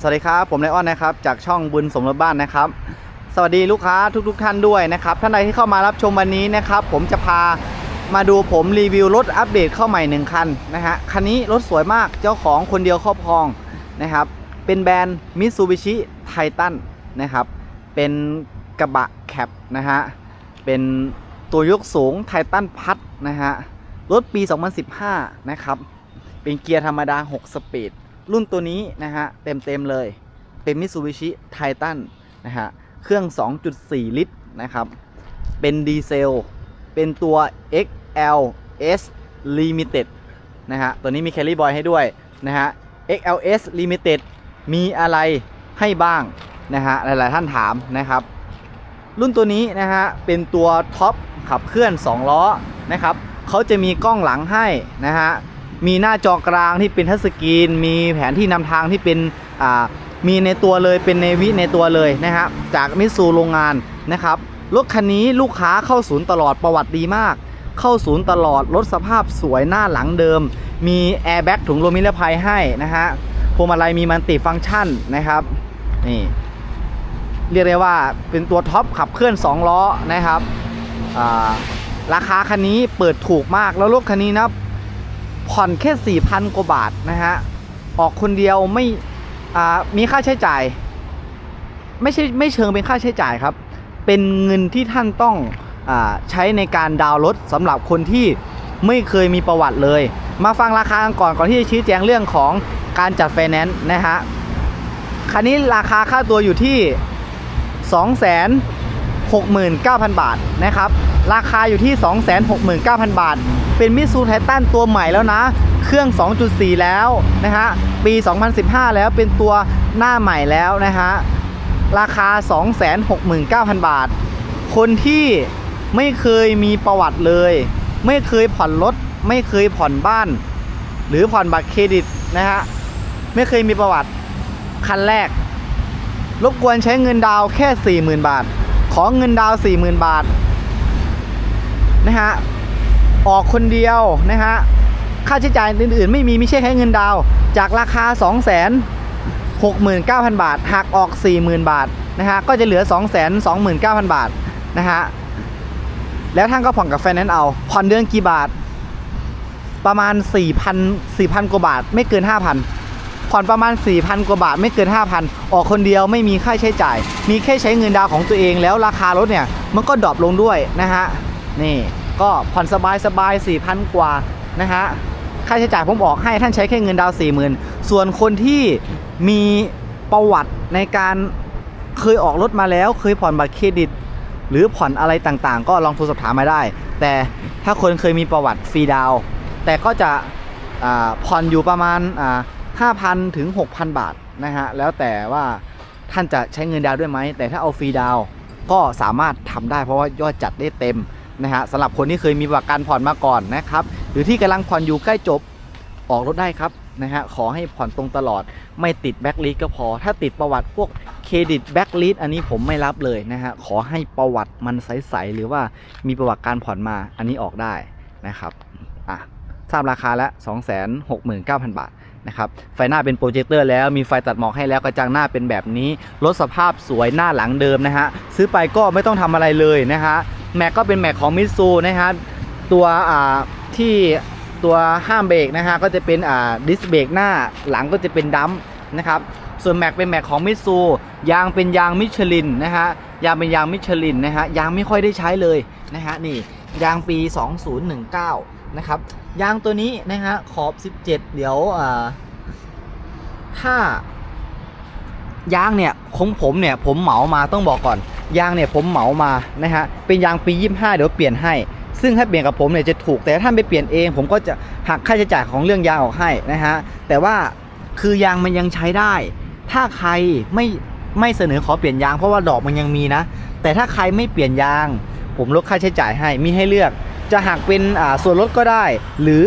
สวัสดีครับ ผมไลออนนะครับ จากช่องบุญสมรสบ้านนะครับ สวัสดีลูกค้าทุกๆทท่านด้วยนะครับ ท่านใดที่เข้ามารับชมวันนี้นะครับ ผมจะพามาดูผมรีวิวรถอัปเดตเข้าใหม่หนึ่งคันนะฮะ คันนี้รถสวยมากเจ้าของคนเดียวครอบครองนะครับ เป็นแบรนด์มิตซูบิชิไททันนะครับ เป็นกระบะแคปนะฮะ เป็นตัวยกสูงไททันพัดนะฮะ รถปี 2015 นะครับ เป็นเกียร์ธรรมดา 6 สปีด รุ่นตัวนี้นะฮะเต็มเต็มๆเลยเป็น Mitsubishi Titan นะฮะเครื่อง 2.4 ลิตรนะครับเป็นดีเซล เป็นตัว XLS Limited นะฮะตัวนี้มี Carry Boy ให้ด้วยนะฮะ XLS Limited มีอะไรให้บ้างนะฮะหลาย ๆ ท่านถามนะครับ รุ่นตัวนี้นะฮะเป็นตัวท็อปขับเคลื่อน 2 ล้อนะครับเขาจะมีกล้องหลังให้นะฮะ มีหน้าจอกลางที่เป็นทัชสกรีน มีแผนที่นำทางที่เป็นอ่ามีในตัวเลยเป็นเนวิในตัวเลยนะฮะจากมิตซูโรงงานนะครับรถคันนี้ลูกค้าเข้าศูนย์ตลอดประวัติดีมาก เข้าศูนย์ตลอดรถสภาพสวยหน้าหลังเดิม มีแอร์แบ็กถุงลมนิรภัยให้นะฮะพวงมาลัยมีมันติฟังก์ชันนะครับนี่เรียกได้ว่าเป็นตัวท็อปขับเคลื่อน 2 ล้อนะครับราคาคันนี้เปิดถูกมากแล้วรถคันนี้นะ ผ่อนแค่ 4,000 กว่าบาทนะฮะ ออกคนเดียวไม่มีค่าใช้จ่าย ไม่ใช่ไม่เชิงเป็นค่าใช้จ่ายครับ เป็นเงินที่ท่านต้องอใช้ในการดาวน์รถสำหรับคนที่ไม่เคยมีประวัติเลย มาฟังราคากันก่อนก่อนที่จะชี้แจงเรื่องของการจัดไฟแนนซ์นะฮะ คันนี้ราคาค่าตัวอยู่ที่ 269,000 บาทนะครับ ราคาอยู่ที่ 269,000 บาท เป็นมิซูไททันตัวใหม่แล้วนะ เครื่อง 2.4 แล้วนะฮะ ปี 2015 แล้วเป็นตัวหน้าใหม่แล้วนะฮะ ราคา 269,000 บาท คนที่ไม่เคยมีประวัติเลย ไม่เคยผ่อนรถ ไม่เคยผ่อนบ้าน หรือผ่อนบัตรเครดิตนะฮะ ไม่เคยมีประวัติคันแรกรบกวนใช้เงินดาวแค่ 40,000 บาท ขอเงินดาว 40,000 บาท นะฮะออกคนเดียวนะฮะค่าใช้จ่ายอื่นๆ ไม่มีไม่ใช่แค่เงินดาว จากราคา 2 6 9 0 0 0 บาทหักออก 40,000 บาทนะฮะก็จะเหลือ 2 2 9 0 0 0 บาทนะฮะแล้วท่านก็ผ่อนกับไฟแนนซ์เอา ผ่อนเดือนกี่บาท ประมาณ 4,000 4,000 กว่าบาท ไม่เกิน 5,000 ผ่อนประมาณ 4,000 กว่าบาท ไม่เกิน 5,000 ออกคนเดียวไม่มีค่าใช้จ่าย มีแค่ใช้เงินดาวของตัวเองแล้วราคารถเนี่ย มันก็ดรอปลงด้วยนะฮะ นี่ก็ผ่อนสบายสบาย4,000 กว่านะฮะค่าใช้จ่ายผมออกให้ท่านใช้แค่เงินดาวน์40,000ส่วนคนที่มีประวัติในการเคยออกรถมาแล้ว เคยผ่อนบัตรเครดิต หรือผ่อนอะไรต่างๆ ก็ลองโทรสอบถามมาได้ แต่ถ้าคนเคยมีประวัติฟรีดาว แต่ก็จะผ่อนอยู่ประมาณอ่า5,000ถึง6,000บาทนะฮะแล้วแต่ว่าท่านจะใช้เงินดาวด้วยไหมแต่ถ้าเอาฟรีดาวก็สามารถทำได้เพราะว่ายอดจัดได้เต็ม นะฮะสำหรับคนที่เคยมีประกันผ่อนมาก่อนนะครับ หรือที่กำลังผ่อนอยู่ใกล้จบออกรถได้ครับนะฮะขอให้ผ่อนตรงตลอด ไม่ติดแบ็กลิสก็พอ ถ้าติดประวัติพวกเครดิตแบ็กลิสอันนี้ผมไม่รับเลยนะฮะขอให้ประวัติมันใสๆหรือว่ามีประวัติการผ่อนมาอันนี้ออกได้นะครับอะทราบราคาแล้ว 269,000 บาท นะครับไฟหน้าเป็นโปรเจคเตอร์แล้วมีไฟตัดหมอกให้แล้วกระจังหน้าเป็นแบบนี้รถสภาพสวยหน้าหลังเดิมนะฮะซื้อไปก็ไม่ต้องทำอะไรเลยนะฮะแม็กก็เป็นแม็กของมิตซูนะฮะตัวอ่าที่ตัวห้ามเบรกนะฮะก็จะเป็นอ่าดิสเบรกหน้าหลังก็จะเป็นดัมนะครับส่วนแม็กเป็นแม็กของมิตซูยางเป็นยางมิชลินนะฮะยางเป็นยางมิชลินนะฮะยางไม่ค่อยได้ใช้เลยนะฮะนี่ยางปี 2019 นะครับ ยางตัวนี้นะฮะขอบ 17 เดี๋ยวอ่าถ้ายางเนี่ยของผมเนี่ยผมเหมามาต้องบอกก่อน ยางเนี่ยผมเหมามานะฮะเป็นยางปี 25 เดี๋ยวเปลี่ยนให้ ซึ่งถ้าเปลี่ยนกับผมเนี่ยจะถูกแต่ถ้าท่านไปเปลี่ยนเอง ผมก็จะหักค่าใช้จ่ายของเรื่องยางออกให้นะฮะแต่ว่าคือยางมันยังใช้ได้ ถ้าใครไม่ไม่เสนอขอเปลี่ยนยางเพราะว่าดอกมันยังมีนะ แต่ถ้าใครไม่เปลี่ยนยาง ผมลดค่าใช้จ่ายให้มีให้เลือก จะหักเป็นส่วนลดก็ได้ หรือ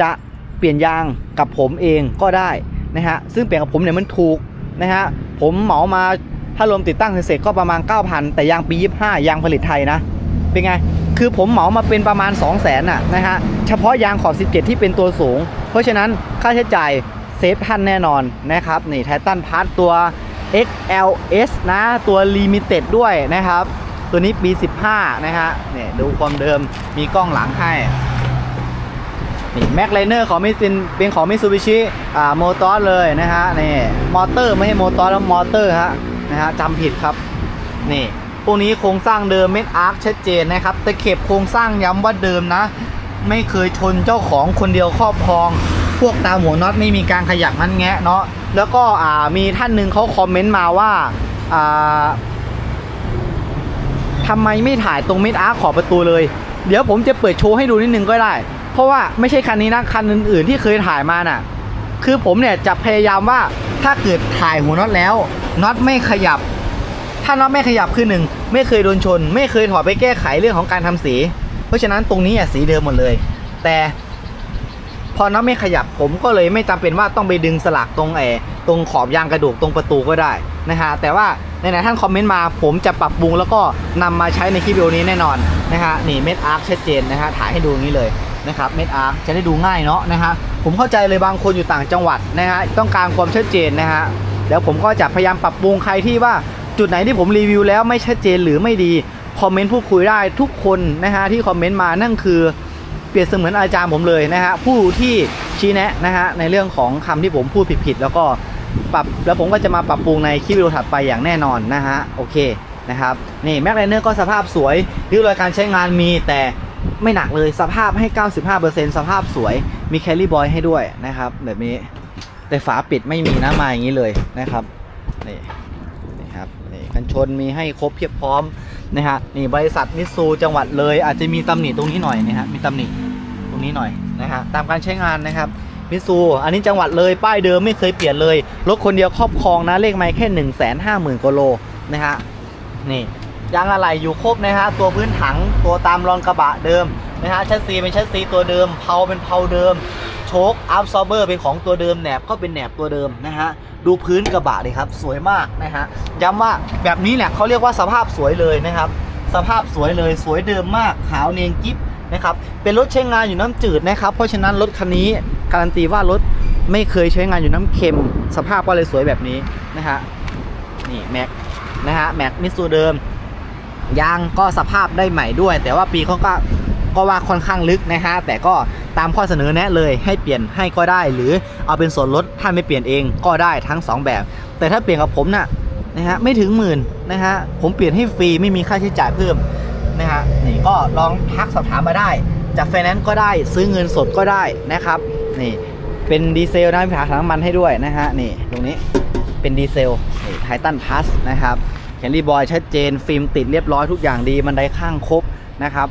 จะเปลี่ยนยางกับผมเองก็ได้นะฮะซึ่งเปลี่ยนกับผมเนี่ยมันถูกนะฮะผมเหมามาถ้ารวมติดตั้งเสร็จก็ประมาณ 9,000 แต่ยางปี 25 ยางผลิตไทยนะ เป็นไง คือผมเหมามาเป็นประมาณ 2 0 0 0 0นน่ะนะฮะ เฉพาะยางขอบ 17 ที่เป็นตัวสูง เพราะฉะนั้นค่าใช้จ่ายเซฟท่านแน่นอนนะครับ นี่ไททันพาร์ทตัว XLS นะ ตัว Limited ด้วยนะครับ ตัวนี้ปี 15 นะฮะเนี่ยดูความเดิมมีกล้องหลังให้นี่แม็กไลเนอร์ของมิซินเป็นของมิซูบิชิอ่าโมตอสเลยนะฮะนี่มอเตอร์ไม่ใช่โมตอสแล้วมอเตอร์ฮะนะฮะจำผิดครับนี่พวกนี้โครงสร้างเดิมเม็ดอาร์คชัดเจนนะครับแต่เข็บโครงสร้างย้ำว่าเดิมนะ ไม่เคยชนเจ้าของคนเดียวครอบครอง พวกตามหัวน็อตไม่มีการขยับมันแงะเนาะแล้วก็อ่ามีท่านหนึ่งเขาคอมเมนต์มาว่าอ่า ทำไมไม่ถ่ายตรงเม็ดอาร์ขอบประตูเลย เดี๋ยวผมจะเปิดโชว์ให้ดูนิดนึงก็ได้ เพราะว่าไม่ใช่คันนี้นะคันอื่นๆที่เคยถ่ายมาน่ะ คือผมเนี่ยจะพยายามว่าถ้าเกิดถ่ายหัวน็อตแล้วน็อตไม่ขยับ ถ้าน็อตไม่ขยับคือหนึ่งไม่เคยโดนชน ไม่เคยถอดไปแก้ไขเรื่องของการทำสี เพราะฉะนั้นตรงนี้อะสีเดิมหมดเลย แต่พอน็อตไม่ขยับผมก็เลยไม่จำเป็นว่าต้องไปดึงสลักตรงไอ้ตรงขอบยางกระดูกตรงประตูก็ได้ นะฮะแต่ว่าในไหนท่านคอมเมนต์มา ผมจะปรับปรุงแล้วก็นำมาใช้ในคลิปวิดีโอนี้แน่นอนนะฮะนี่เม็ดอาร์คชัดเจนนะฮะถ่ายให้ดูอย่างนี้เลยนะครับเม็ดอาร์คจะได้ดูง่ายเนาะนะฮะผมเข้าใจเลยบางคนอยู่ต่างจังหวัดนะฮะต้องการความชัดเจนนะฮะเดี๋ยวผมก็จะพยายามปรับปรุงใครที่ว่าจุดไหนที่ผมรีวิวแล้วไม่ชัดเจนหรือไม่ดีคอมเมนต์พูดคุยได้ทุกคนนะฮะที่คอมเมนต์มานั่นคือเปรียบเสมือนอาจารย์ผมเลยนะฮะผู้ที่ชี้แนะนะฮะในเรื่องของคำที่ผมพูดผิดๆแล้วก็ ปรับแล้วผมก็จะมาปรับปรุงในคลิปวิดีโอถัดไปอย่างแน่นอนนะฮะโอเคนะครับนี่แม็กไลเนอร์ก็สภาพสวยริ้วรอยการใช้งานมีแต่ไม่หนักเลยสภาพให้ 95%สภาพสวยมีแคลรี่บอยให้ด้วยนะครับแบบนี้แต่ฝาปิดไม่มีนะมาอย่างนี้เลยนะครับนี่นี่ครับนี่กันชนมีให้ครบเพียบพร้อมนะฮะนี่บริษัทมิซูจังหวัดเลย อาจจะมีตำหนิตรงนี้หน่อยนะฮะมีตำหนิตรงนี้หน่อยนะฮะตามการใช้งานนะครับ มิซูอันนี้จังหวัดเลยป้ายเดิมไม่เคยเปลี่ยนเลย รถคนเดียวครอบครองนะเลขไมล์แค่1นึ่งแสนห้าหมื่นกิโลนะฮะนี่ยางอะไหล่อยู่ครบนะฮะตัวพื้นถังตัวตามรองกระบะเดิมนะฮะชัสซีเป็นชัสซีตัวเดิมเพาเป็นเพาเดิมโชคอัพซอเบอร์เป็นของตัวเดิมแหนบก็เป็นแหนบตัวเดิมนะฮะดูพื้นกระบะเลยครับสวยมากนะฮะย้ำว่าแบบนี้แหละเขาเรียกว่าสภาพสวยเลยนะครับ สภาพสวยเลยสวยเดิมมากขาวเนียนกิ๊บ นะครับเป็นรถใช้งานอยู่น้ำจืดนะครับ เพราะฉะนั้นรถคันนี้การันตีว่ารถไม่เคยใช้งานอยู่น้ำเค็ม สภาพก็เลยสวยแบบนี้นะฮะนี่แม็กนะฮะแม็กมิสูเดิมยางก็สภาพได้ใหม่ด้วย แต่ว่าปีเขาก็ก็ว่าค่อนข้างลึกนะฮะแต่ก็ตามข้อเสนอแนะเลยให้เปลี่ยนให้ก็ได้ หรือเอาเป็นส่วนลดท่านไม่เปลี่ยนเองก็ได้ทั้งสองแบบ แต่ถ้าเปลี่ยนกับผมน่ะนะฮะไม่ถึงหมื่นนะฮะผมเปลี่ยนให้ฟรีไม่มีค่าใช้จ่ายเพิ่ม นะฮะนี่ก็ลองทักสอบถามมาได้จากไฟแนนซ์ก็ได้ซื้อเงินสดก็ได้นะครับ นี่เป็นดีเซลนะมีถังน้ำมันให้ด้วยนะฮะนี่ตรงนี้เป็นดีเซลไททันพัสนะครับแคลรี่บอยชัดเจน ฟิล์มติดเรียบร้อยทุกอย่างดีบันไดข้างครบนะครับ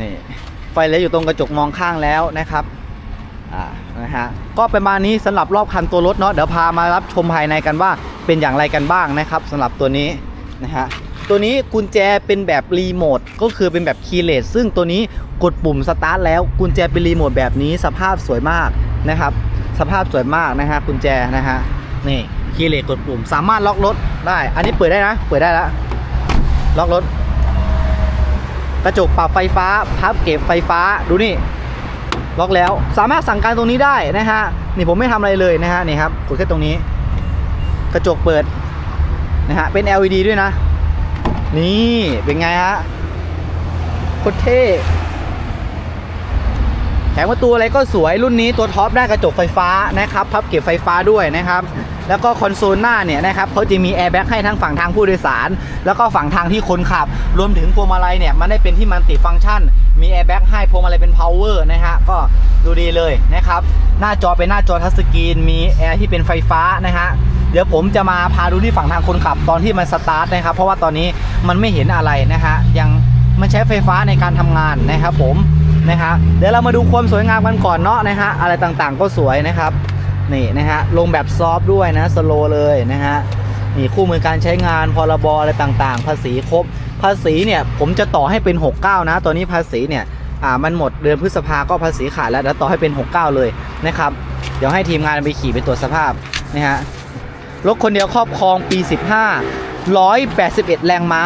นี่ไฟเลี้ยวอยู่ตรงกระจกมองข้างแล้วนะครับอ่านะฮะก็ประมาณนี้สำหรับรอบคันตัวรถเนาะเดี๋ยวพามารับชมภายในกันว่าเป็นอย่างไรกันบ้างนะครับสำหรับตัวนี้นะฮะ ตัวนี้กุญแจเป็นแบบรีโมทก็คือเป็นแบบคีย์เลสซึ่งตัวนี้กดปุ่มสตาร์ทแล้วกุญแจเป็นรีโมทแบบนี้สภาพสวยมากนะครับ สภาพสวยมากนะฮะกุญแจนะฮะนี่คีย์เลสกดปุ่ม สามารถล็อกรถได้ อันนี้เปิดได้นะ เปิดได้แล้วล็อกรถ กระจกปรับไฟฟ้าพับเก็บไฟฟ้าดูนี่ล็อกแล้วสามารถสั่งการตรงนี้ได้นะฮะนี่ผมไม่ทำอะไรเลยนะฮะนี่ครับกดแค่ตรงนี้ กระจกเปิดนะฮะเป็น LED ด้วยนะ นี่เป็นไงฮะโคตรเท่แถมประตูอะไรก็สวยรุ่นนี้ตัวท็อปได้กระจกไฟฟ้านะครับพับเก็บไฟฟ้าด้วยนะครับแล้วก็คอนโซลหน้าเนี่ยนะครับเขาจะมีแอร์แบ็กให้ทั้งฝั่งทางผู้โดยสาร แล้วก็ฝั่งทางที่คนขับ รวมถึงพวงมาลัยเนี่ยมันได้เป็นที่มันติฟังก์ชัน มีแอร์แบ็กให้พวงมาลัยเป็นพาวเวอร์นะฮะก็ เลยนะครับหน้าจอเป็นหน้าจอทัชสกรีนมีแอร์ที่เป็นไฟฟ้านะฮะเดี๋ยวผมจะมาพาดูที่ฝั่งทางคนขับตอนที่มันสตาร์ทนะครับ เพราะว่าตอนนี้มันไม่เห็นอะไรนะฮะยังมันใช้ไฟฟ้าในการทำงานนะครับผมนะฮะเดี๋ยวเรามาดูความสวยงามกันก่อนเนาะนะฮะอะไรต่างๆก็สวยนะครับนี่นะฮะลงแบบซอฟด้วยนะสโลเลยนะฮะนี่คู่มือการใช้งานพรบอะไรต่างๆ ภาษีครบ ภาษีเนี่ยผมจะต่อให้เป็น 69 นะ ตอนนี้ภาษีเนี่ย อ่ามันหมดเดือนพฤษภาก็ภาษีขาดแล้วเดี๋ยวต่อให้เป็น 69 เลยนะครับ เดี๋ยวให้ทีมงานไปขี่ไปตรวจสภาพนะฮะรถคนเดียวครอบครองปี 15 181 แรงม้า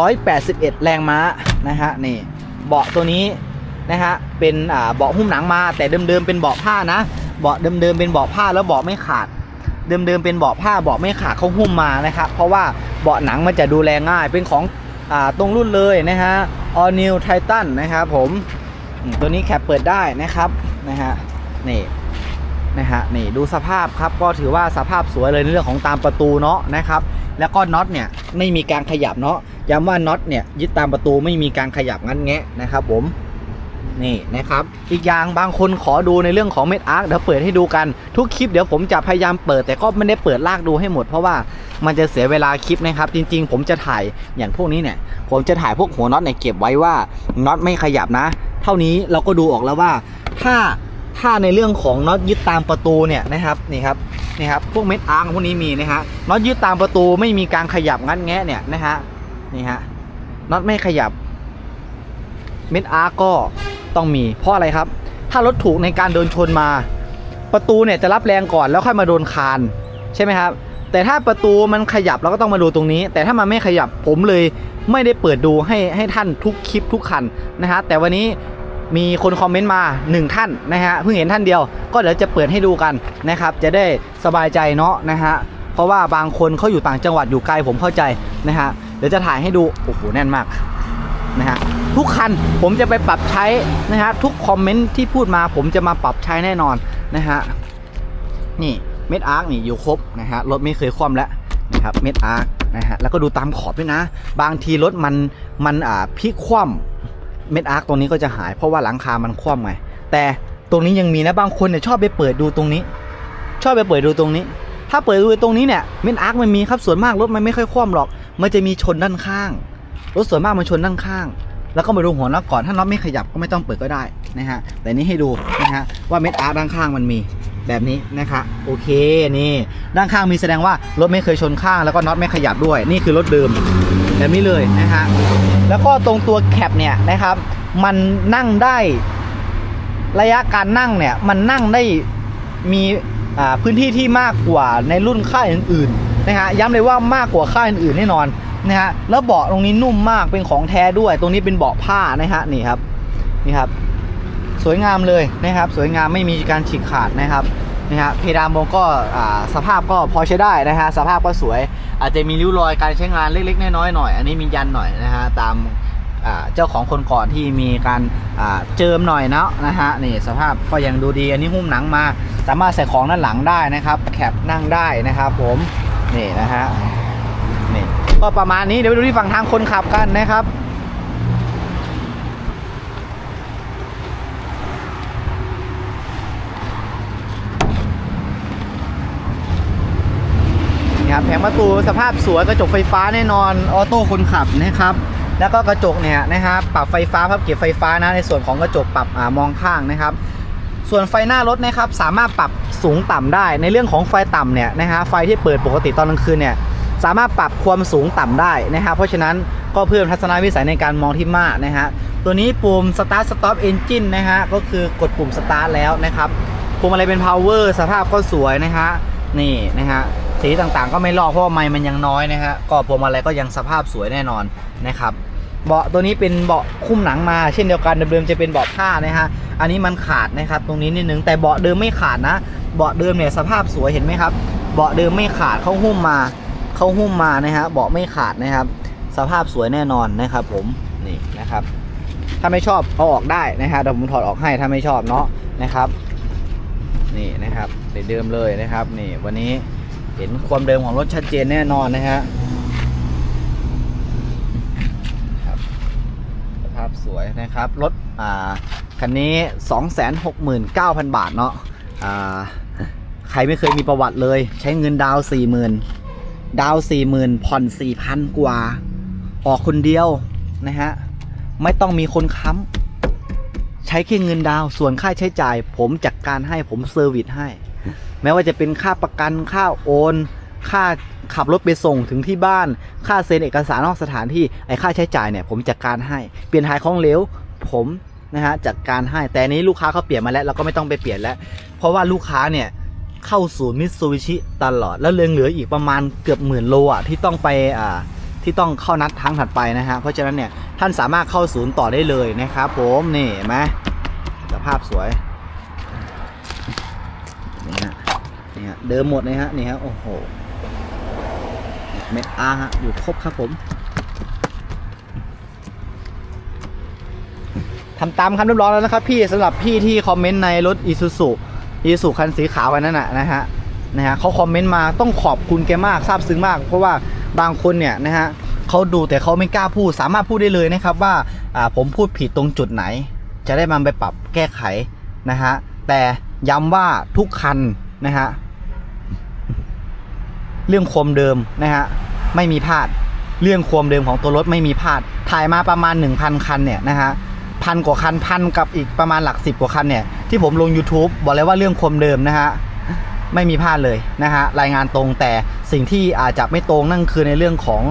181 แรงม้านะฮะนี่เบาะตัวนี้นะฮะเป็นอ่าเบาะหุ้มหนังมา แต่เดิมๆเป็นเบาะผ้านะเบาะเดิมๆเป็นเบาะผ้าแล้วเบาะไม่ขาด เดิมๆเป็นเบาะผ้าเบาะไม่ขาดเขาหุ้มมานะครับเพราะว่าเบาะหนังมันจะดูแลง่ายเป็นของอ่าตรงรุ่นเลยนะฮะ All New Titan นะครับผมตัวนี้แคปเปิดได้นะครับนะฮะนี่นะฮะนี่ดูสภาพครับก็ถือว่าสภาพสวยเลยในเรื่องของตามประตูเนาะนะครับ แล้วก็น็อตเนี่ยไม่มีการขยับเนาะย้ำว่าน็อตเนี่ยยึดตามประตูไม่มีการขยับงั้นแงะนะครับผม นี่นะครับ อีกอย่างบางคนขอดูในเรื่องของเม็ดอาร์คเดี๋ยวเปิดให้ดูกันทุกคลิปเดี๋ยวผมจะพยายามเปิดแต่ก็ไม่ได้เปิดลากดูให้หมดเพราะว่ามันจะเสียเวลาคลิปนะครับ จริง ๆ ผมจะถ่ายอย่างพวกนี้เนี่ย ผมจะถ่ายพวกหัวน็อตเนี่ยเก็บไว้ว่าน็อตไม่ขยับนะ เท่านี้เราก็ดูออกแล้วว่า ถ้าถ้าในเรื่องของน็อตยึดตามประตูเนี่ยนะครับนี่ครับนี่ครับพวกเม็ดอาร์คพวกนี้มีนะฮะน็อตยึดตามประตูไม่มีการขยับงัดแงะเนี่ยนะฮะนี่ฮะน็อตไม่ขยับเม็ดอาร์ก็ ต้องมี เพราะอะไรครับ ถ้ารถถูกในการโดนชนมา ประตูเนี่ยจะรับแรงก่อนแล้วค่อยมาโดนคานใช่ไหมครับ แต่ถ้าประตูมันขยับเราก็ต้องมาดูตรงนี้ แต่ถ้ามันไม่ขยับผมเลยไม่ได้เปิดดูให้ให้ท่านทุกคลิปทุกคันนะฮะแต่วันนี้มีคนคอมเมนต์มา 1 ท่านนะฮะเพิ่งเห็นท่านเดียว ก็เดี๋ยวจะเปิดให้ดูกันนะครับ จะได้สบายใจเนาะนะฮะเพราะว่าบางคนเขาอยู่ต่างจังหวัดอยู่ไกลผมเข้าใจนะฮะเดี๋ยวจะถ่ายให้ดูโอ้โหแน่นมากนะฮะ ทุกคันผมจะไปปรับใช้นะฮะทุกคอมเมนต์ที่พูดมาผมจะมาปรับใช้แน่นอนนะฮะนี่เม็ดอาร์คนี่อยู่ครบนะฮะรถไม่เคยคว่ำแล้วนะครับเม็ดอาร์คนะฮะแล้วก็ดูตามขอบด้วยนะ บางทีรถมันมันอ่าพลิกคว่ำเม็ดอาร์คตรงนี้ก็จะหายเพราะว่าหลังคามันคว่ำไงแต่ตรงนี้ยังมีนะบางคนเนี่ยชอบไปเปิดดูตรงนี้ ชอบไปเปิดดูตรงนี้ ถ้าเปิดดูตรงนี้เนี่ยเม็ดอาร์คมันมีครับส่วนมากรถมันไม่ค่อยคว่ำหรอก มันจะมีชนด้านข้างรถส่วนมากมันชนด้านข้าง แล้วก็มาดูหัวน็อตก่อนถ้าน็อตไม่ขยับก็ไม่ต้องเปิดก็ได้นะฮะแต่นี้ให้ดูนะฮะว่าเม็ดอาร์ด้านข้างมันมีแบบนี้นะคะโอเคนี่ด้านข้างมีแสดงว่ารถไม่เคยชนข้างแล้วก็น็อตไม่ขยับด้วยนี่คือรถเดิมแบบนี้เลยนะฮะแล้วก็ตรงตัวแคปเนี่ยนะครับ มันนั่งได้ระยะการนั่งเนี่ยมันนั่งได้มีอ่าพื้นที่ที่มากกว่าในรุ่นค่ายอื่นๆนะฮะย้ำเลยว่ามากกว่าค่ายอื่นๆแน่นอน นะฮะแล้วเบาะตรงนี้นุ่มมากเป็นของแท้ด้วย ตรงนี้เป็นเบาะผ้านะฮะนี่ครับนี่ครับ สวยงามเลยนะครับ สวยงามไม่มีการฉีกขาดนะครับนะฮะเพดานโมงก็สภาพก็พอใช้ได้นะฮะสภาพก็สวย อาจจะมีริ้วรอยการใช้งานเล็ก ๆ น้อยๆหน่อยอันนี้มียันหน่อยนะฮะตามเจ้าของคนก่อนที่มีการเจิมหน่อยเนาะนะฮะนี่สภาพก็ยังดูดีอันนี้หุ้มหนังมา สามารถใส่ของด้านหลังได้นะครับ แคปนั่งได้นะครับผมนี่นะฮะ ก็ประมาณนี้เดี๋ยวไปดูที่ฝั่งทางคนขับกันนะครับนี่ครับแผงประตูสภาพสวยกระจกไฟฟ้าแน่นอนออโต้คนขับนะครับ แล้วก็กระจกเนี่ยนะครับปรับไฟฟ้าพับเก็บไฟฟ้านะในส่วนของกระจกปรับอมองข้างนะครับ ส่วนไฟหน้ารถนะครับสามารถปรับสูงต่ำได้ ในเรื่องของไฟต่ำเนี่ยนะฮะไฟที่เปิดปกติตอนกลางคืนเนี่ย สามารถปรับความสูงต่ำได้นะฮะเพราะฉะนั้นก็เพิ่มทัศนวิสัยในการมองที่มากนะฮะตัวนี้ปุ่ม start stop engine นะฮะก็คือกดปุ่ม start แล้วนะครับพวงมาลัยเป็น power สภาพก็สวยนะฮะนี่นะฮะสีต่างๆ ก็ไม่ลอกเพราะว่าไมค์มันยังน้อยนะฮะก็พวงมาลัยก็ยังสภาพสวยแน่นอนนะครับเบาะตัวนี้เป็นเบาะคุ้มหนังมาเช่นเดียวกันเดิมๆจะเป็นเบาะผ้านะฮะอันนี้มันขาดนะครับตรงนี้นิดนึงแต่เบาะเดิมไม่ขาดนะ เบาะเดิมเนี่ยสภาพสวยเห็นไหมครับ เบาะเดิมไม่ขาดเขาหุ้มมา เขาหุ้มมานะฮะเบาะไม่ขาดนะครับ สภาพสวยแน่นอนนะครับผมนี่นะครับ ถ้าไม่ชอบเอาออกได้นะฮะเดี๋ยวผมถอดออกให้ถ้าไม่ชอบเนาะนะครับ นี่นะครับเดิมเลยนะครับ นี่วันนี้เห็นความเดิมของรถชัดเจนแน่นอนนะฮะสภาพสวยนะครับรถอ่าคันนี้ 269,000 บาทเนาะอ่าใครไม่เคยมีประวัติเลย ใช้เงินดาวน์40,000 ดาวน์40,000ผ่อน4,000กว่า ออกคนเดียวนะฮะ ไม่ต้องมีคนค้ำใช้แค่เงินดาวส่วนค่าใช้จ่าย ผมจัดการให้ผมเซอร์วิสให้ แม้ว่าจะเป็นค่าประกันค่าโอน ค่าขับรถไปส่งถึงที่บ้าน ค่าเซ็นเอกสารนอกสถานที่ไอ้ค่าใช้จ่ายเนี่ยผมจัดการให้ เปลี่ยนถ่ายของเหลวผมนะฮะจัดการให้แต่นี้ลูกค้าเขาเปลี่ยนมาแล้วเราก็ไม่ต้องไปเปลี่ยนแล้ว เพราะว่าลูกค้าเนี่ย เข้าสู่มิตซูบิชิตลอด แล้วเรืองเหลืออีกประมาณเกือบหมื่นโลอะที่ต้องไปอ่าที่ต้องเข้านัดครั้งถัดไปนะฮะเพราะฉะนั้นเนี่ยท่านสามารถเข้าศูนย์ต่อได้เลยนะครับผมนี่เห็นไหมสภาพสวยนี่ฮะเดิมหมดเลยฮะนี่ฮะโอ้โหเม็ดอาฮะอยู่ครบครับผมทำตามคำเรียบร้อยแล้วนะครับพี่สำหรับพี่ที่คอมเมนต์ในรถอีซูซู อีซูคันสีขาวกันนั่นน่ะนะฮะนะฮะเขาคอมเมนต์มาต้องขอบคุณแกมากซาบซึ้งมาก เพราะว่าบางคนเนี่ยนะฮะเขาดูแต่เขาไม่กล้าพูด สามารถพูดได้เลยนะครับว่าผมพูดผิดตรงจุดไหน จะได้มันไปปรับแก้ไขนะฮะแต่ย้ำว่าทุกคันนะฮะเรื่องความเดิมนะฮะไม่มีพลาด เรื่องความเดิมของตัวรถไม่มีพลาดถ่ายมาประมาณ 1,000 คันเนี่ยนะฮะ พันกว่าคันพันกับอีกประมาณหลักสิบกว่าคันเนี่ยที่ผมลง YouTube บอกเลยว่าเรื่องความเดิมนะฮะไม่มีพลาดเลยนะฮะรายงานตรงแต่สิ่งที่อาจจะไม่ตรงนั่นคือในเรื่องของ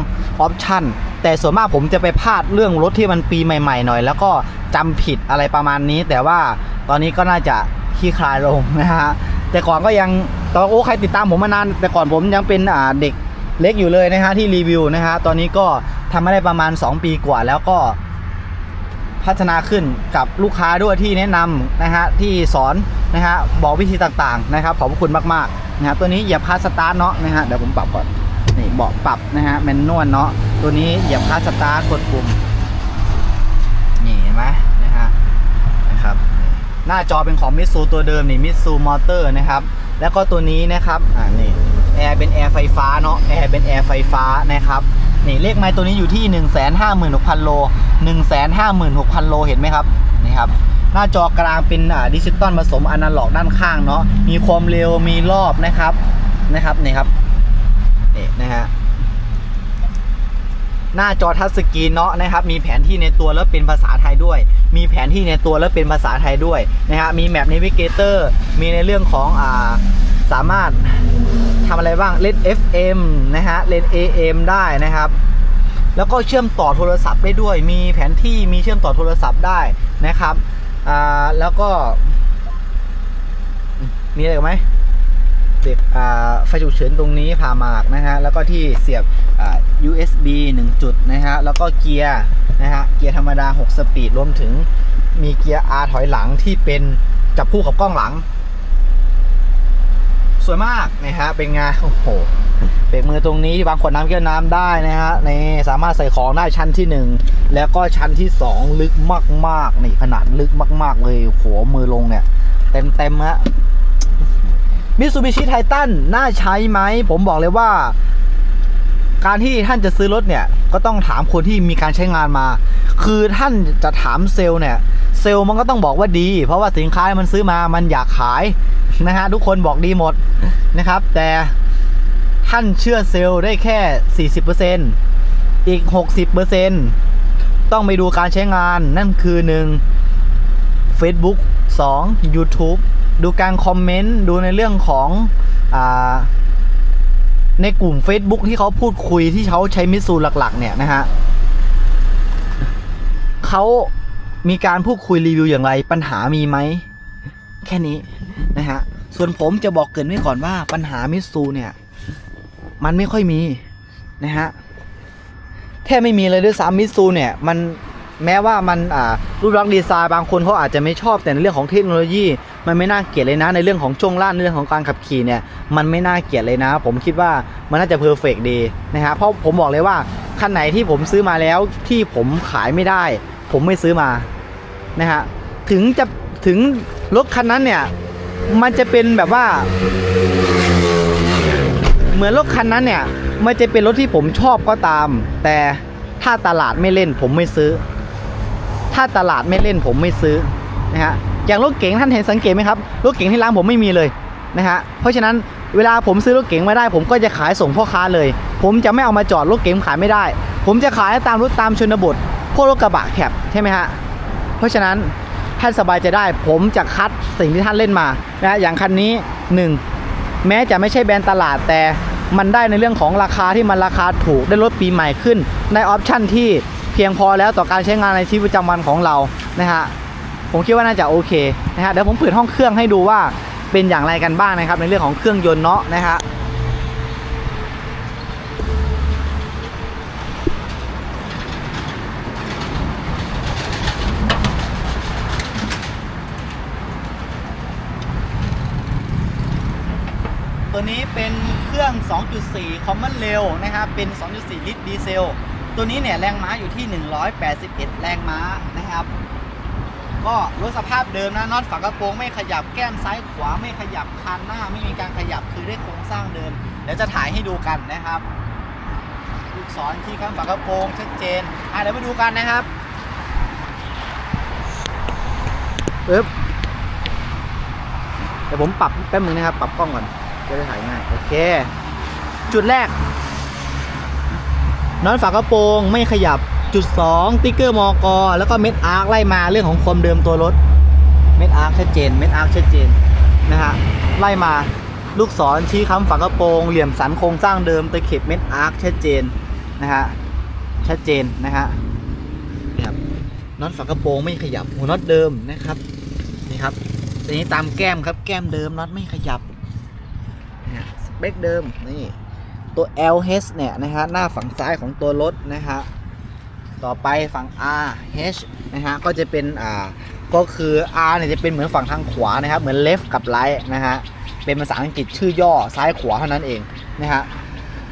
ออปชั่นแต่ส่วนมากผมจะไปพลาดเรื่องรถที่มันปีใหม่ๆหน่อย แล้วก็จำผิดอะไรประมาณนี้ แต่ว่าตอนนี้ก็น่าจะขี้คลายลงนะฮะแต่ก่อนก็ยังตอนโอ้ใครติดตามผมมานาน แต่ก่อนผมยังเป็นอ่าเด็กเล็กอยู่เลยนะฮะที่รีวิวนะฮะตอนนี้ก็ทำมาได้ประมาณ 2 ปีกว่าแล้วก็ พัฒนาขึ้นกับลูกค้าด้วยที่แนะนำนะฮะที่สอนนะฮะบอกวิธีต่างๆนะครับขอบพระคุณมากๆนะฮะตัวนี้เหยียบคลัสสตาร์ทเนาะนะฮะเดี๋ยวผมปรับก่อนนี่เบาะปรับนะฮะแมนนวลเนาะตัวนี้เหยียบคลัสสตาร์ทกดปุ่มนี่เห็นไหมนะฮะนะครับหน้าจอเป็นของมิ t ซูตัวเดิมนี่มิ t ซูมอเตอร์นะครับแล้วก็ตัวนี้นะครับอ่านี่แอร์เป็นแอร์ไฟฟ้าเนาะแอร์เป็นแอร์ไฟฟ้านะครับ นี่เลขไม้ตัวนี้อยู่ที่ 1 5 6 0 0 0 โล 1 5 6 0 0 0 โลเห็นไหมครับนี่ครับหน้าจอกลางเป็นดิจิตอลผสมอนาล็อกด้านข้างเนาะมีความเร็วมีรอบนะครับนะครับนี่ครับนี่นะฮะหน้าจอทัชสกรีนเนาะนะครับมีแผนที่ในตัวแล้วเป็นภาษาไทยด้วย มีแผนที่ในตัวแล้วเป็นภาษาไทยด้วยนะฮะมีแมป n น v ิเกเตอร์มีในเรื่องของอ่าสามารถ ทำอะไรบ้างเล่น FM นะฮะเล่น AM ได้นะครับ แล้วก็เชื่อมต่อโทรศัพท์ได้ด้วย มีแผนที่มีเชื่อมต่อโทรศัพท์ได้นะครับอ่าแล้วก็ มีอะไรไหมเด็กอ่าไฟฉุกเฉินตรงนี้ผ่าหมากนะฮะแล้วก็ที่เสียบอ่า USB 1 จุดนะฮะแล้วก็เกียร์นะฮะเกียร์ธรรมดา 6 สปีดรวมถึงมีเกียร์ R ถอยหลังที่เป็นจับคู่กับกล้องหลัง สวยมากนะฮะเป็นไงโอ้โหเบรกมือตรงนี้บางขวดน้ำแก้วน้ำได้นะฮะนี่สามารถใส่ของได้ชั้นที่หนึ่งแล้วก็ชั้นที่สองลึกมากๆนี่ขนาดลึกมาก ๆ เลยหัวมือลงเนี่ย เต็มเต็มๆฮะมิ t ซูบิชิไททันน่าใช้ไหม ผมบอกเลยว่า การที่ท่านจะซื้อรถเนี่ยก็ต้องถามคนที่มีการใช้งานมา คือท่านจะถามเซลล์เนี่ยเซลล์มันก็ต้องบอกว่าดี เพราะว่าสินค้ามันซื้อมามันอยากขายนะฮะทุกคนบอกดีหมดนะครับ แต่ท่านเชื่อเซลล์ได้แค่ 40%อีก 60%ต้องไปดูการใช้งานนั่นคือ 1 Facebook 2 YouTube ดูการคอมเมนต์ ดูในเรื่องของอา ในกลุ่ม Facebook ที่เขาพูดคุยที่เขาใช้มิตซูหลัก ๆ เนี่ยนะฮะเขามีการพูดคุยรีวิวอย่างไร ปัญหามีไหม แค่นี้นะฮะ ส่วนผมจะบอกเกินไว้ก่อนว่าปัญหามิตซูเนี่ย มันไม่ค่อยมีนะฮะแทบไม่มีเลยด้วยซ้ำมิตซูเนี่ยมันแม้ว่ามันอ่ารูปลักษณ์ดีไซน์บางคนเขาอาจจะไม่ชอบแต่ในเรื่องของเทคโนโลยี มันไม่น่าเกลียดเลยนะในเรื่องของช่วงล่างในเรื่องของการขับขี่เนี่ยมันไม่น่าเกลียดเลยนะ ผมคิดว่ามันน่าจะเพอร์เฟกดีนะฮะเพราะผมบอกเลยว่าคันไหนที่ผมซื้อมาแล้วที่ผมขายไม่ได้ ผมไม่ซื้อมานะฮะถึงจะถึงรถคันนั้นเนี่ยมันจะเป็นแบบว่า เหมือนรถคันนั้นเนี่ยมันจะเป็นรถที่ผมชอบก็ตาม แต่ถ้าตลาดไม่เล่นผมไม่ซื้อ ถ้าตลาดไม่เล่นผมไม่ซื้อนะฮะ อย่างรถเก๋งท่านเห็นสังเกตไหมครับรถเก๋งที่ร้านผมไม่มีเลยนะฮะเพราะฉะนั้นเวลาผมซื้อรถเก๋งมาได้ ผมก็จะขายส่งพ่อค้าเลย ผมจะไม่เอามาจอดรถเก๋งขายไม่ได้ ผมจะขายตามรถตามชนบทพวกรถกระบะแคบใช่ไหมฮะเพราะฉะนั้นท่านสบายใจได้ ผมจะคัดสิ่งที่ท่านเล่นมานะอย่างคันนี้หนึ่งแม้จะไม่ใช่แบรนด์ตลาดแต่มันได้ในเรื่องของราคาที่มันราคาถูกได้ลดปีใหม่ขึ้นในออปชั่นที่เพียงพอแล้วต่อการใช้งานในชีวิตประจำวันของเรานะฮะ ผมคิดว่าน่าจะโอเคนะฮะเดี๋ยวผมเปิดห้องเครื่องให้ดูว่าเป็นอย่างไรกันบ้างนะครับ ในเรื่องของเครื่องยนต์เนาะนะฮะตัวนี้เป็นเครื่อง 2.4 Common Rail นะครับ เป็น 2.4 ลิตรดีเซล ตัวนี้เนี่ยแรงม้าอยู่ที่ 181 แรงม้านะครับ ก็รถสภาพเดิมนะน็อตฝากระโปรงไม่ขยับแก้มซ้ายขวาไม่ขยับคันหน้าไม่มีการขยับคือได้โครงสร้างเดิม เดี๋ยวจะถ่ายให้ดูกันนะครับลูกศรที่ข้างฝากระโปรงชัดเจนอะเดี๋ยวมาดูกันนะครับปึ๊บเดี๋ยวผมปรับแป๊บนึงนะครับ ปรับกล้องก่อนจะได้ถ่ายง่ายโอเค จุดแรกน็อตฝากระโปรงไม่ขยับ จุด2ติ๊กเกอร์มอกอแล้วก็เม็ดอาร์คไล่มาเรื่องของความเดิมตัวรถ เม็ดอาร์คชัดเจน เม็ดอาร์คชัดเจนนะฮะไล่มาลูกศรชี้ค้ำฝากระโปรงเหลี่ยมสันโครงสร้างเดิมตะเข็บเม็ดอาร์คชัดเจนนะฮะชัดเจนนะฮะนี่ครับน็อตฝากระโปรงไม่ขยับหัวน็อตเดิมนะครับนี่ครับตัวนี้ตามแก้มครับแก้มเดิมน็อตไม่ขยับนะสเปคเดิมนี่ตัว LH เนี่ยนะฮะหน้าฝั่งซ้ายของตัวรถนะฮะ ต่อไปฝั่ง R H นะฮะก็จะเป็นอ่าก็คือ R เนี่ยจะเป็นเหมือนฝั่งทางขวานะครับ เหมือน left กับ right นะฮะเป็นภาษาอังกฤษชื่อย่อซ้ายขวาเท่านั้นเองนะฮะ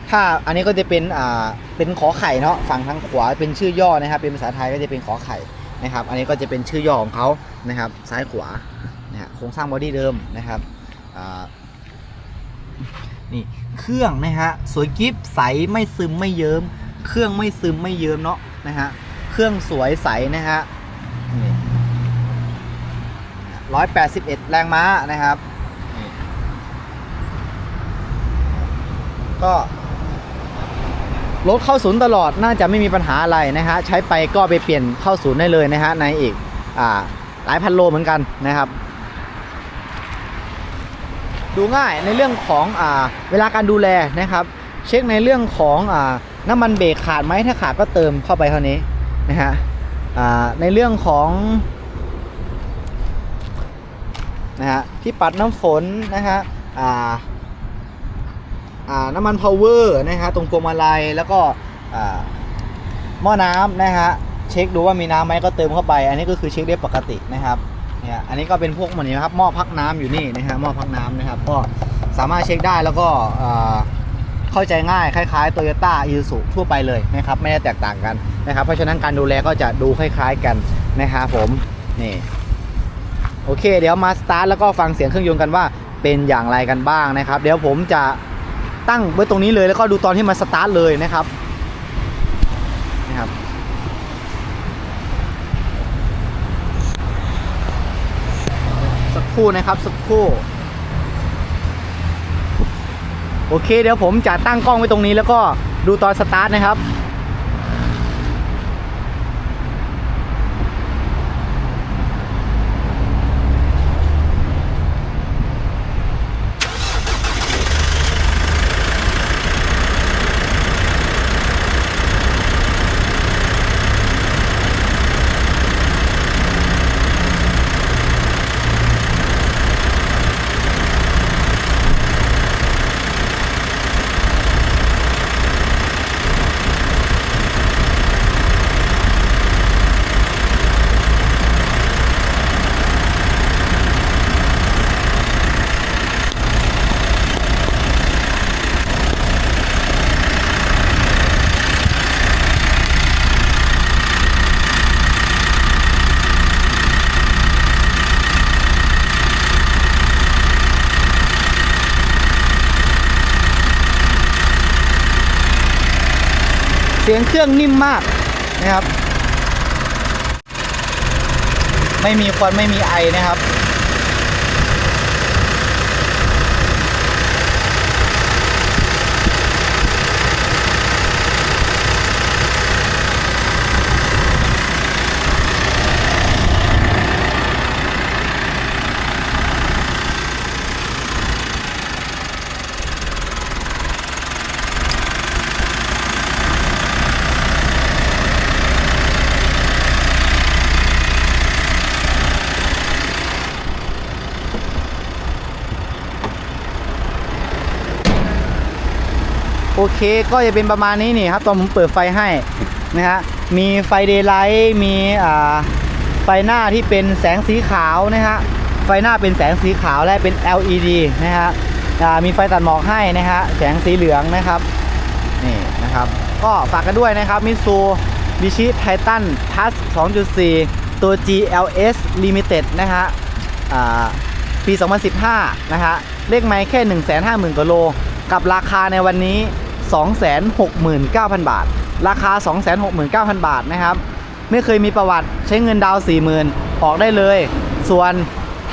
ถ้าอันนี้ก็จะเป็นอ่าเป็นขอไข่เนาะฝั่งทางขวาเป็นชื่อย่อนะครับเป็นภาษาไทยก็จะเป็นขอไข่นะครับ อันนี้ก็จะเป็นชื่อย่อของเขานะครับซ้ายขวานะฮะโครงสร้างบอดี้เดิมนะครับอ่านี่เครื่องนะฮะสวยกิฟใสไม่ซึมไม่เยิ้ม เครื่องไม่ซึมไม่เยิ้มเนาะ นะฮะ เครื่องสวยใสนะฮะร้อยแปดสิบเอ็ดแรงม้านะครับ ก็รถเข้าศูนย์ตลอดน่าจะไม่มีปัญหาอะไรนะฮะ ใช้ไปก็ไปเปลี่ยนเข้าศูนย์ได้เลยนะฮะ ในอีกอ่าหลายพันโลเหมือนกันนะครับ ดูง่ายในเรื่องของอ่าเวลาการดูแลนะครับ เช็คในเรื่องของอ่า น้ำมันเบรกขาดไหมถ้าขาดก็เติมเข้าไปเท่านี้นะฮะในเรื่องของนะฮะที่ปัดน้ำฝนนะฮะน้ำมันพาวเวอร์นะฮะตรงพวงมาลัยแล้วก็หม้อน้ำนะฮะเช็คดูว่ามีน้ำไหมก็เติมเข้าไป อันนี้ก็คือเช็คได้ปกตินะครับเนี่ยอันนี้ก็เป็นพวกเหมดนี้นะครับหม้อพักน้ำอยู่นี่นะฮะหม้อพักน้ำนะครับ ก็สามารถเช็คได้แล้วก็ เข้าใจง่ายคล้ายๆ Toyota i s u z u ทั่วไปเลยนะครับไม่ได้แตกต่างกันนะครับ เพราะฉะนั้นการดูแลก็จะดูคล้าย ๆกันนะครับผมนี่โอเค เดี๋ยวมาสตาร์ทแล้วก็ฟังเสียงเครื่องยนต์กันว่าเป็นอย่างไรกันบ้างนะครับ เดี๋ยวผมจะตั้งไว้ตรงนี้เลยแล้วก็ดูตอนที่มาสตาร์ทเลยนะครับนะครับสักครู่นะครับสักครู่ โอเคเดี๋ยวผมจะตั้งกล้องไว้ตรงนี้แล้วก็ดูตอนสตาร์ทนะครับ สียงเครื่องนิ่มมากนะครับ ไม่มีควันไม่มีไอนะครับ เคก็จะเป็นประมาณนี้นี่ครับตอนผมเปิดไฟให้นะฮะมีไฟเดย์ไลท์มีอ่าไฟหน้าที่เป็นแสงสีขาวนะฮะไฟหน้าเป็นแสงสีขาวและเป็น LED นะฮะอ่ามีไฟตัดหมอกให้นะฮะแสงสีเหลืองนะครับนี่นะครับ ก็ฝากกันด้วยนะครับมิซูบิชิไททันทัส2.4 ตัว GLS Limited นะฮะอ่าปี 2015 นะฮะเลขไม้แค่ 150,000กว่าโล กับราคาในวันนี้ 269,000 บาท ราคา 269,000 บาทนะครับ ไม่เคยมีประวัติใช้เงินดาว 40,000 ออกได้เลย ส่วน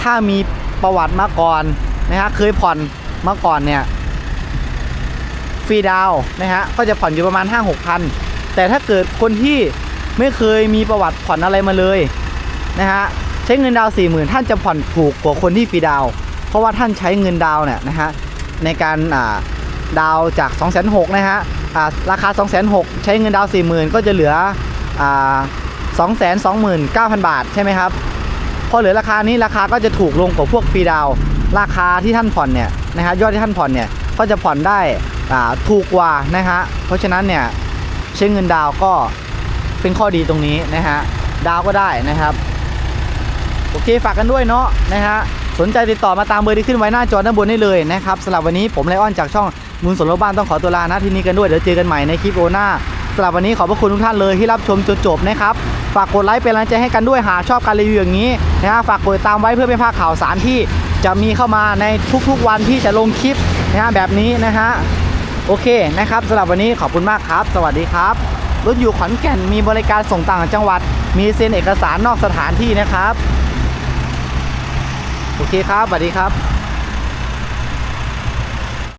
ถ้ามีประวัติมาก่อนนะฮะเคยผ่อนมาก่อนเนี่ยฟรีดาวนะฮะก็จะผ่อนอยู่ประมาณ 5 6พันแต่ถ้าเกิดคนที่ไม่เคยมีประวัติผ่อนอะไรมาเลยนะฮะใช้เงินดาวน์สี่หมื่นท่านจะผ่อนถูกกว่าคนที่ฟรีดาว เพราะว่าท่านใช้เงินดาวเนี่ยนะฮะในการอ่า ดาวจาก 2 6 0 0 0นะฮะอ่าราคา 2 6 0 0 0ใช้เงินดาว 40,000 ก็จะเหลืออ่า229,000 บาทใช่ไหมครับ พอเหลือราคานี้ราคาก็จะถูกลงกว่าพวกฟรีดาว ราคาที่ท่านผ่อนเนี่ยนะฮะยอดที่ท่านผ่อนเนี่ยก็จะผ่อนได้อ่าถูกกว่านะฮะเพราะฉะนั้นเนี่ยใช้เงินดาวก็เป็นข้อดีตรงนี้นะฮะดาวก็ได้นะครับโอเคฝากกันด้วยเนาะนะฮะสนใจติดต่อมาตามเบอร์ที่ขึ้นไว้หน้าจอด้านบนได้เลยนะครับสำหรับวันนี้ผมไลออนจากช่อง มูลสนรถบ้านต้องขอตัวลานะที่นี้กันด้วย เดี๋ยวเจอกันใหม่ในคลิปโอหน้าสำหรับวันนี้ขอบพระคุณทุกท่านเลยที่รับชมจนจบนะครับ ฝากกดไลค์เป็นกำลังใจให้กันด้วยหากชอบการรีวิวอย่างนี้นะฮะฝากกดติดตามไว้เพื่อไม่พลาดข่าวสารที่จะมีเข้ามาในทุกๆวันที่จะลงคลิปนะฮะแบบนี้นะฮะโอเคนะครับสำหรับวันนี้ขอบคุณมากครับ สวัสดีครับรถอยู่ขอนแก่นมีบริการส่งต่างจังหวัด มีเซ็นเอกสารนอกสถานที่นะครับ โอเคครับสวัสดีครับ